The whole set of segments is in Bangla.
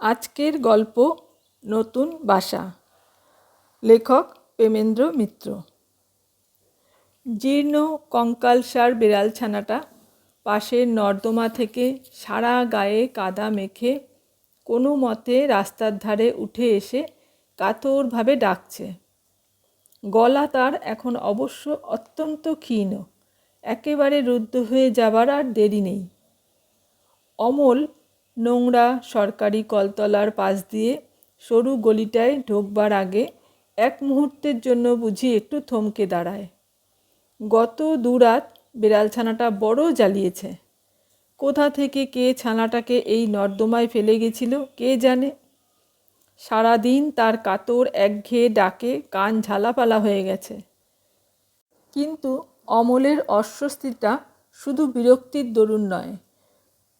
আজকের গল্প নতুন বাসা। লেখক প্রেমেন্দ্র মিত্র। জীর্ণ কঙ্কালসার বিড়ালছানাটা পাশের নর্দমা থেকে সারা গায়ে কাদা মেখে কোনো মতে রাস্তার ধারে উঠে এসে কাতরভাবে ডাকছে। গলা তার এখন অবশ্য অত্যন্ত ক্ষীণ, একেবারে রুদ্ধ হয়ে যাবার আর দেরি নেই। অমল নোংরা সরকারি কলতলার পাশ দিয়ে সরু গলিটায় ঢোকবার আগে এক মুহূর্তের জন্য বুঝি একটু থমকে দাঁড়ায়। গত দুরাত বিড়ালছানাটা বড় জ্বালিয়েছে। কোথা থেকে কে ছানাটাকে এই নর্দমায় ফেলে গেছিল, কে জানে? সারাদিন তার কাতর একঘেয়ে ডাকে কান ঝালাপালা হয়ে গেছে। কিন্তু অমলের অস্বস্তিটা শুধু বিরক্তির দরুন নয়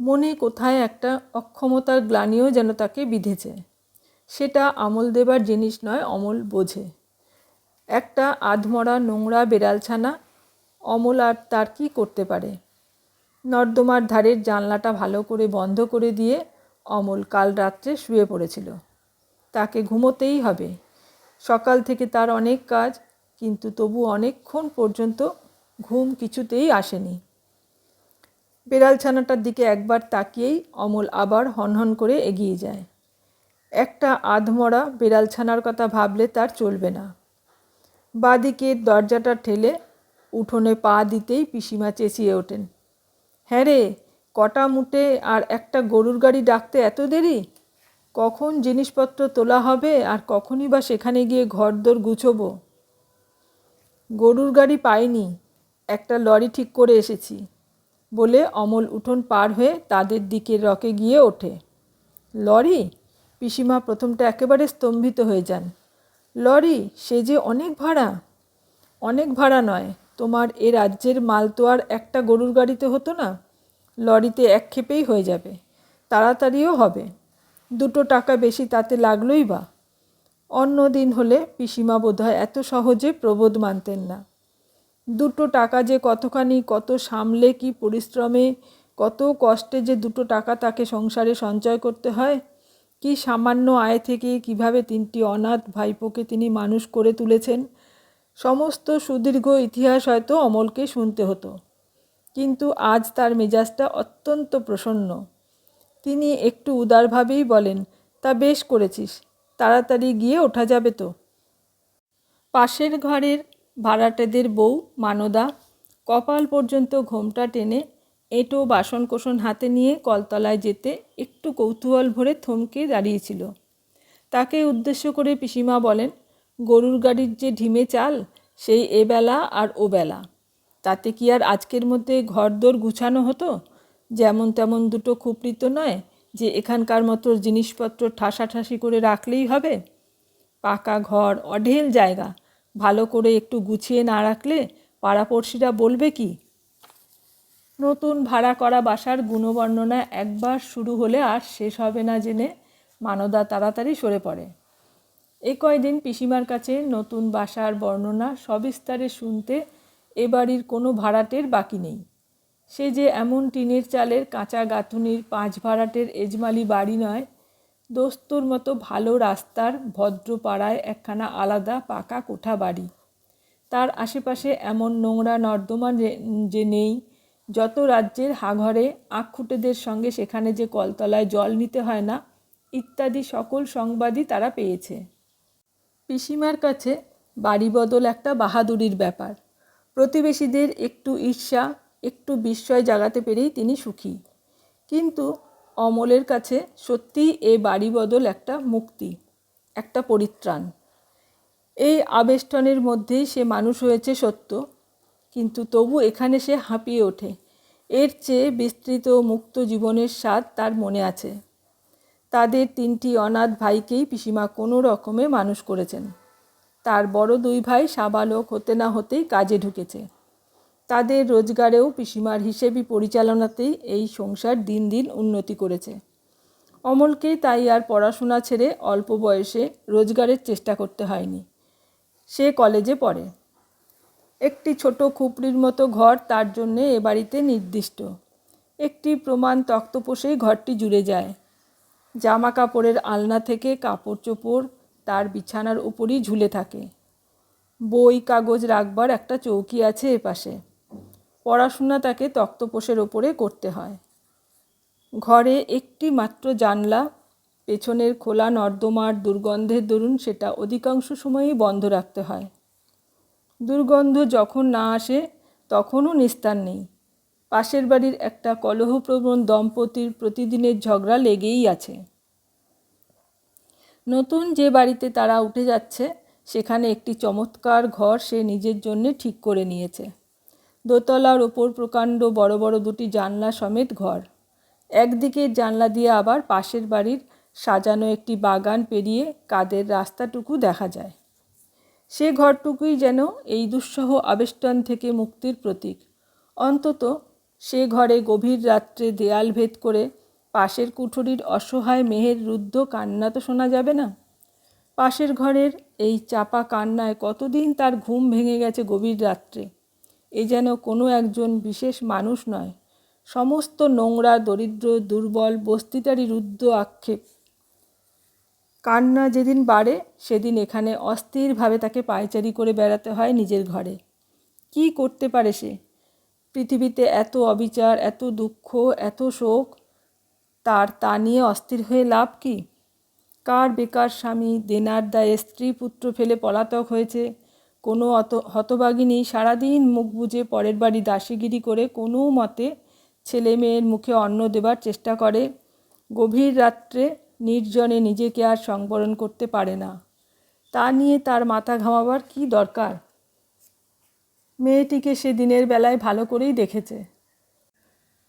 মনে কোথায় একটা অক্ষমতার গ্লানিও যেন তাকে বিঁধেছে। সেটা আমল দেবার জিনিস নয়, অমল বোঝে। একটা আধমরা নোংরা বেড়ালছানা, অমল আর তার কী করতে পারে? নর্দমার ধারের জানলাটা ভালো করে বন্ধ করে দিয়ে অমল কাল রাত্রে শুয়ে পড়েছিল। তাকে ঘুমোতেই হবে। সকাল থেকে তার অনেক কাজ, কিন্তু তবু অনেকক্ষণ পর্যন্ত ঘুম কিছুতেই আসেনি। বেড়ালছানাটার দিকে একবার তাকিয়েই অমল আবার হনহন করে এগিয়ে যায়। একটা আধমরা বেড়ালছানার কথা ভাবলে তার চলবে না। বাদিকে দরজাটা ঠেলে উঠোনে পা দিতেই পিসিমা চেঁচিয়ে ওঠেন। হ্যাঁ রে, কটা মুটে আর একটা গরুর গাড়ি ডাকতে এত দেরি? কখন জিনিসপত্র তোলা হবে আর কখনই বা সেখানে গিয়ে ঘরদোর গুছোবো? গরুর গাড়ি পাইনি, একটা লরি ঠিক করে এসেছি। বলে অমল উঠোন পার হয়ে তাদের দিকে রকে গিয়ে ওঠে। লরি, পিসিমা প্রথমটা একেবারে স্তম্ভিত হয়ে যান। লরি, সে যে অনেক ভাড়া? অনেক ভাড়া নয়, তোমার এ রাজ্যের মাল তো আর একটা গরুর গাড়িতে হতো না। লরিতে এক ক্ষেপেই হয়ে যাবে, তাড়াতাড়িও হবে। দুটো টাকা বেশি তাতে লাগলোই বা? অন্য দিন হলে পিসিমা বোধহয় এত সহজে প্রবোধ মানতেন না। দুটো টাকা যে কতখানি, কত সামলে কি পরিশ্রমে, কত কষ্টে যে দুটো টাকা তাকে সংসারে সঞ্চয় করতে হয়, কি সামান্য আয় থেকে কীভাবে তিনটি অনাথ ভাইপোকে তিনি মানুষ করে তুলেছেন, সমস্ত সুদীর্ঘ ইতিহাস হয়তো অমলকে শুনতে হতো। কিন্তু আজ তার মেজাজটা অত্যন্ত প্রসন্ন। তিনি একটু উদারভাবেই বলেন, তা বেশ করেছিস, তাড়াতাড়ি গিয়ে ওঠা যাবে তো। পাশের ঘরের ভাড়াটেদের বউ মানদা কপাল পর্যন্ত ঘোমটা টেনে এঁটো বাসনকোসন হাতে নিয়ে কলতলায় যেতে একটু কৌতূহল ভরে থমকে দাঁড়িয়েছিল। তাকে উদ্দেশ্য করে পিসিমা বলেন, গরুর গাড়ির যে ঢিমে চাল, সেই এবেলা আর ও বেলা। তাতে কি আর আজকের মধ্যে ঘরদোর গুছানো হতো? যেমন তেমন দুটো খুপড়ি তো নয় যে এখানকার মতো জিনিসপত্র ঠাসাঠাসি করে রাখলেই হবে। পাকা ঘর, অঢেল জায়গা ভালো করে একটু গুছিয়ে না রাখলে পাড়াপড়শিরা বলবে কি? নতুন ভাড়া করা বাসার গুণবর্ণনা একবার শুরু হলে আর শেষ হবে না জেনে মানদা তাড়াতাড়ি সরে পড়ে। এ কয়দিন পিসিমার কাছে নতুন বাসার বর্ণনা সবিস্তারে শুনতে এ বাড়ির কোনো ভাড়াটের বাকি নেই। সে যে এমন টিনের চালের কাঁচা গাঁথুনির পাঁচ ভাড়াটের এজমালি বাড়ি নয় দোস্তর মতো ভালো রাস্তার ভদ্রপাড়ায় একখানা আলাদা পাকা কোঠা বাড়ি। তার আশেপাশে এমন নোংরা নর্দমা যে নেই। যত রাজ্যের হাঘরে আখখুটেদের সঙ্গে সেখানে যে কলতলায় জল নিতে হয় না, ইত্যাদি সকল সংবাদই তারা পেয়েছে। পিসিমার কাছে বাড়ি বদল একটা বাহাদুরির ব্যাপার। প্রতিবেশীদের একটু ঈর্ষা, একটু বিস্ময় জাগাতে পেরেই তিনি সুখী। কিন্তু অমলের কাছে সত্যিই এ বাড়ি বদল একটা মুক্তি, একটা পরিত্রাণ। এই আবেষ্টনের মধ্যেই সে মানুষ হয়েছে সত্য, কিন্তু তবু এখানে সে হাঁপিয়ে ওঠে। এর চেয়ে বিস্তৃত মুক্ত জীবনের স্বাদ তার মনে আছে। তাদের তিনটি অনাথ ভাইকেই পিসিমা কোনো রকমে মানুষ করেছেন। তার বড় দুই ভাই সাবালক হতে না হতেই কাজে ঢুকেছে। তাদের রোজগারেও পিসিমার হিসেবি পরিচালনাতেই এই সংসার দিন দিন উন্নতি করেছে। অমলকে তাই আর পড়াশোনা ছেড়ে অল্প বয়সে রোজগারের চেষ্টা করতে হয়নি। সে কলেজে পড়ে। একটি ছোট খুপড়ির মতো ঘর তার জন্যে এ বাড়িতে নির্দিষ্ট। একটি প্রমাণ তক্তপোষেই ঘরটি জুড়ে যায়। জামা কাপড়ের আলনা থেকে কাপড় চোপড় তার বিছানার উপরই ঝুলে থাকে। বই কাগজ রাখবার একটা চৌকি আছে এপাশে পড়াশোনা তাকে তক্তপোষের ওপরে করতে হয়। ঘরে একটি মাত্র জানলা, পেছনের খোলা নর্দমার দুর্গন্ধের দরুন সেটা অধিকাংশ সময়ই বন্ধ রাখতে হয়। দুর্গন্ধ যখন না আসে, তখনও নিস্তার নেই। পাশের বাড়ির একটা কলহপ্রবণ দম্পতির প্রতিদিনের ঝগড়া লেগেই আছে। নতুন যে বাড়িতে তারা উঠে যাচ্ছে, সেখানে একটি চমৎকার ঘর সে নিজের জন্যে ঠিক করে নিয়েছে। দোতলার ওপর প্রকাণ্ড বড় বড় দুটি জানলা সমেত ঘর। একদিকের জানলা দিয়ে আবার পাশের বাড়ির সাজানো একটি বাগান পেরিয়ে কাদের রাস্তাটুকু দেখা যায়। সে ঘরটুকুই যেন এই দুঃসহ আবেষ্টন থেকে মুক্তির প্রতীক। অন্তত সে ঘরে গভীর রাত্রে দেয়াল ভেদ করে পাশের কুঠুরির অসহায় মেহের রুদ্ধ কান্না তো শোনা যাবে না? পাশের ঘরের এই চাপা কান্নায় কতদিন তার ঘুম ভেঙে গেছে গভীর রাত্রে? এ যেন কোনো একজন বিশেষ মানুষ নয়। সমস্ত নোংরা, দরিদ্র, দুর্বল বস্তিটারই রুদ্ধ আক্ষেপ। কান্না যেদিন বাড়ে, সেদিন এখানে অস্থিরভাবে তাকে পায়চারি করে বেড়াতে হয় নিজের ঘরে। কি করতে পারে সে? পৃথিবীতে এত অবিচার, এত দুঃখ, এত শোক, তার তা নিয়ে অস্থির হয়ে লাভ কি? কার বেকার স্বামী, দেনার দায়ে স্ত্রী পুত্র ফেলে পলাতক হয়েছে? কোনো অত হতভাগিনী সারাদিন মুখ বুজে পরের বাড়ি দাসীগিরি করে কোনো মতে ছেলে মেয়ের মুখে অন্ন দেবার চেষ্টা করে। গভীর রাত্রে নির্জনে নিজেকে আর সংবরণ করতে পারে না। তা নিয়ে তার মাথা ঘামাবার কি দরকার? মেয়েটিকে সে দিনের বেলায় ভালো করেই দেখেছে।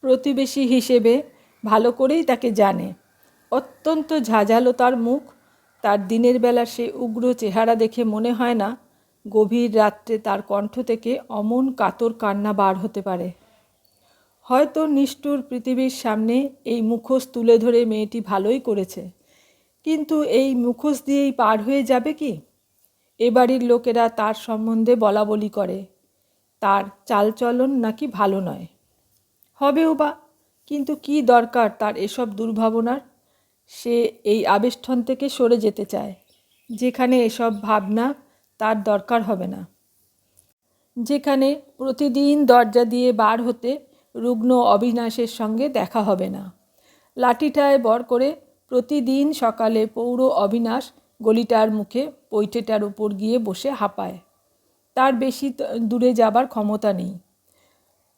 প্রতিবেশী হিসেবে ভালো করেই তাকে জানে। অত্যন্ত ঝাঁঝালো তার মুখ। তার দিনের বেলা সে উগ্র চেহারা দেখে মনে হয় না গভীর রাত্রে তার কণ্ঠ থেকে অমন কাতর কান্না বার হতে পারে। হয়তো নিষ্ঠুর পৃথিবীর সামনে এই মুখোশ তুলে ধরে মেয়েটি ভালোই করেছে, কিন্তু এই মুখোশ দিয়েই পার হয়ে যাবে কি? এ বাড়ির লোকেরা তার সম্বন্ধে বলা বলি করে, তার চালচলন নাকি ভালো নয়। হবেও বা, কিন্তু কি দরকার তার এসব দুর্ভাবনার? সে এই আবেষ্টন থেকে সরে যেতে চায়, যেখানে এসব ভাবনা তার দরকার হবে না। যেখানে প্রতিদিন দরজা দিয়ে বার হতে রুগ্ন অবিনাশের সঙ্গে দেখা হবে না। লাঠিটায় বর করে প্রতিদিন সকালে পৌর অবিনাশ গলিটার মুখে পৈঠেটার উপর গিয়ে বসে হাঁপায়। তার বেশি দূরে যাবার ক্ষমতা নেই।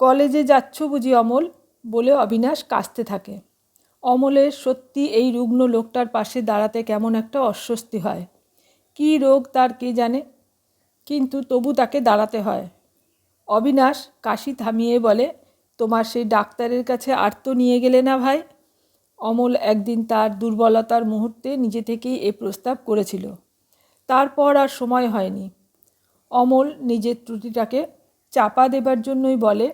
কলেজে যাচ্ছ বুঝি অমল বলে অবিনাশ কাশতে থাকে। অমলের সত্যি এই রুগ্ন লোকটার পাশে দাঁড়াতে কেমন একটা অস্বস্তি হয়। কী রোগ তার কে জানে? কিন্তু তবু তাকে দাঁড়াতে হয়। অবিনাশ কাশি থামিয়ে বলে, তোমার সেই ডাক্তারের কাছে আর তো নিয়ে গেলে না ভাই? অমল একদিন তার দুর্বলতার মুহূর্তে নিজে থেকেই এ প্রস্তাব করেছিল। তারপর আর সময় হয়নি। অমল নিজের ত্রুটিটাকে চাপা দেবার জন্যই বলে,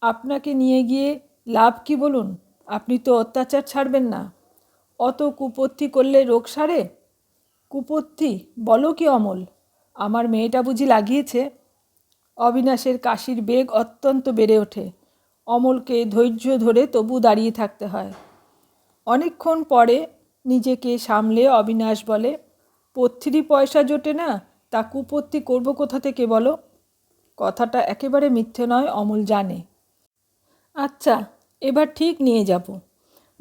আপনাকে নিয়ে গিয়ে লাভ কি বলুন? আপনি তো অত্যাচার ছাড়বেন না। অত কুপত্তি করলে রোগ সারে? কুপত্তি বলো কি অমল? আমার মেয়েটা বুঝি লাগিয়েছে? অবিনাশের কাশির বেগ অত্যন্ত বেড়ে ওঠে। অমলকে ধৈর্য ধরে তবু দাঁড়িয়ে থাকতে হয়। অনেকক্ষণ পরে নিজেকে সামলে অবিনাশ বলে পত্রি পয়সা জোটে না? তা কুপত্তি করব কোথা থেকে বলো? কথাটা একেবারে মিথ্যে নয়, অমল জানে। আচ্ছা এবার ঠিক নিয়ে যাব।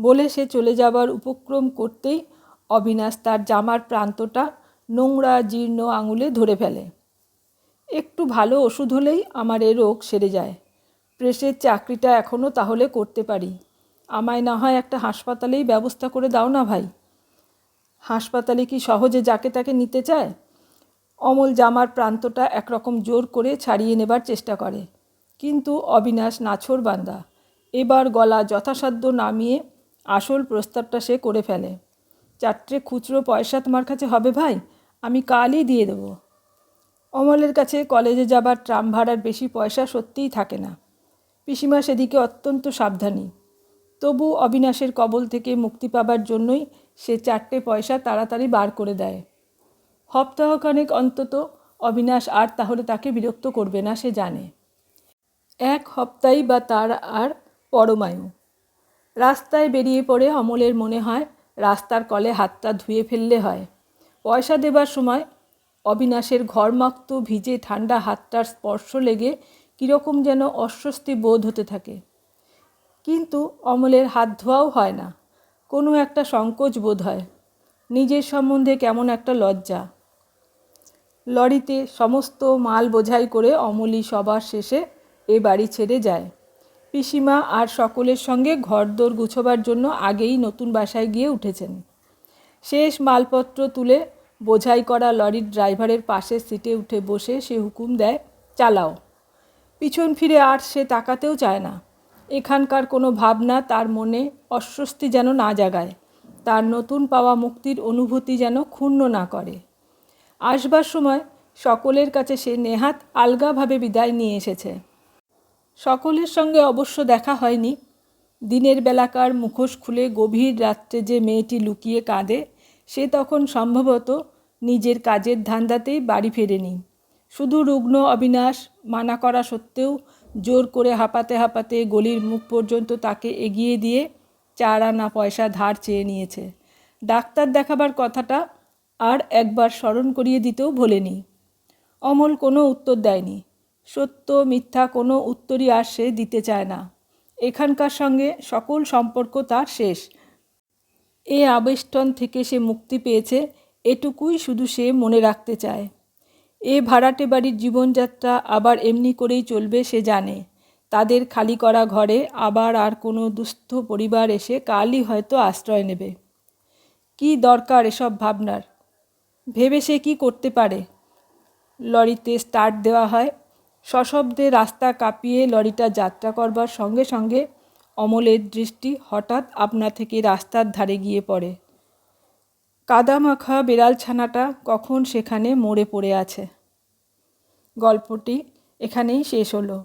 বলে সে চলে যাবার উপক্রম করতেই অবিনাশ তার জামার প্রান্তটা নোংরা জীর্ণ আঙুলে ধরে ফেলে। একটু ভালো ওষুধ হলেই আমার এ রোগ সেরে যায়। প্রেসের চাকরিটা এখনও তাহলে করতে পারি। আমায় না হয় একটা হাসপাতালেই ব্যবস্থা করে দাও না ভাই। হাসপাতালে কি সহজে যাকে তাকে নিতে চায়? অমল জামার প্রান্তটা একরকম জোর করে ছাড়িয়ে নেবার চেষ্টা করে। কিন্তু অবিনাশ নাছর বান্দা। এবার গলা যথাসাধ্য নামিয়ে আসল প্রস্তাবটা সে করে ফেলে। চারটে খুচরো পয়সা তোমার কাছে হবে ভাই? আমি কালই দিয়ে দেবো। অমলের কাছে কলেজে যাবার ট্রাম ভাড়ার বেশি পয়সা সত্যিই থাকে না। পিসিমা সেদিকে অত্যন্ত সাবধানী। তবু অবিনাশের কবল থেকে মুক্তি পাবার জন্যই সে চারটে পয়সা তাড়াতাড়ি বার করে দেয়। সপ্তাহখানেক অন্তত অবিনাশ আর তাহলে তাকে বিরক্ত করবে না, সে জানে। এক সপ্তাহ বা তার আর পরমায়ু। রাস্তায় বেরিয়ে পড়ে অমলের মনে হয় রাস্তার কলে হাতটা ধুয়ে ফেললে হয়। পয়সা দেবার সময় অবিনাশের ঘরমাক্ত ভিজে ঠান্ডা হাতটার স্পর্শ লেগে কীরকম যেন অস্বস্তি বোধ হতে থাকে। কিন্তু অমলের হাত ধোয়াও হয় না। কোনো একটা সংকোচ বোধ হয়। নিজের সম্বন্ধে কেমন একটা লজ্জা। লরিতে সমস্ত মাল বোঝাই করে অমলি সবার শেষে এ বাড়ি ছেড়ে যায়। পিসিমা আর সকলের সঙ্গে ঘরদোর গুছোবার জন্য আগেই নতুন বাসায় গিয়ে উঠেছেন। শেষ মালপত্র তুলে বোঝাই করা লরির ড্রাইভারের পাশের সিটে উঠে বসে সে হুকুম দেয়, চালাও। পিছন ফিরে আর সে তাকাতেও চায় না। এখানকার কোনো ভাবনা তার মনে অস্বস্তি যেন না জাগায়। তার নতুন পাওয়া মুক্তির অনুভূতি যেন ক্ষুণ্ণ না করে। আসবার সময় সকলের কাছে সে নেহাত আলগাভাবে বিদায় নিয়ে এসেছে। সকলের সঙ্গে অবশ্য দেখা হয়নি। দিনের বেলাকার মুখোশ খুলে গভীর রাত্রে যে মেয়েটি লুকিয়ে কাঁদে, সে তখন সম্ভবত নিজের কাজের ধান্দাতেই বাড়ি ফেরেনি। শুধু রুগ্ন অবিনাশ মানা করা সত্ত্বেও জোর করে হাঁপাতে হাঁপাতে গলির মুখ পর্যন্ত তাকে এগিয়ে দিয়ে চার আনা পয়সা ধার চেয়ে নিয়েছে। ডাক্তার দেখাবার কথাটা আর একবার স্মরণ করিয়ে দিতেও ভোলেনি। অমল কোনো উত্তর দেয়নি। সত্য, মিথ্যা কোনো উত্তরই আর সে দিতে চায় না। এখানকার সঙ্গে সকল সম্পর্ক তার শেষ। এ আবেষ্টন থেকে সে মুক্তি পেয়েছে, এটুকুই শুধু সে মনে রাখতে চায়। এ ভাড়াটে বাড়ির জীবনযাত্রা আবার এমনি করেই চলবে সে জানে। তাদের খালি করা ঘরে আবার আর কোনো দুস্থ পরিবার এসে কালই হয়তো আশ্রয় নেবে। কি দরকার এসব ভাবনার? ভেবে সে কি করতে পারে? লরিতে স্টার্ট দেওয়া হয়। সশব্দে রাস্তা কাঁপিয়ে লরিটা যাত্রা করবার সঙ্গে সঙ্গে অমলের দৃষ্টি হঠাৎ আপনা থেকে রাস্তার ধারে গিয়ে পড়ে। কাদামাখা বেড়াল ছানাটা কখন সেখানে মরে পড়ে আছে? গল্পটি এখানেই শেষ হলো।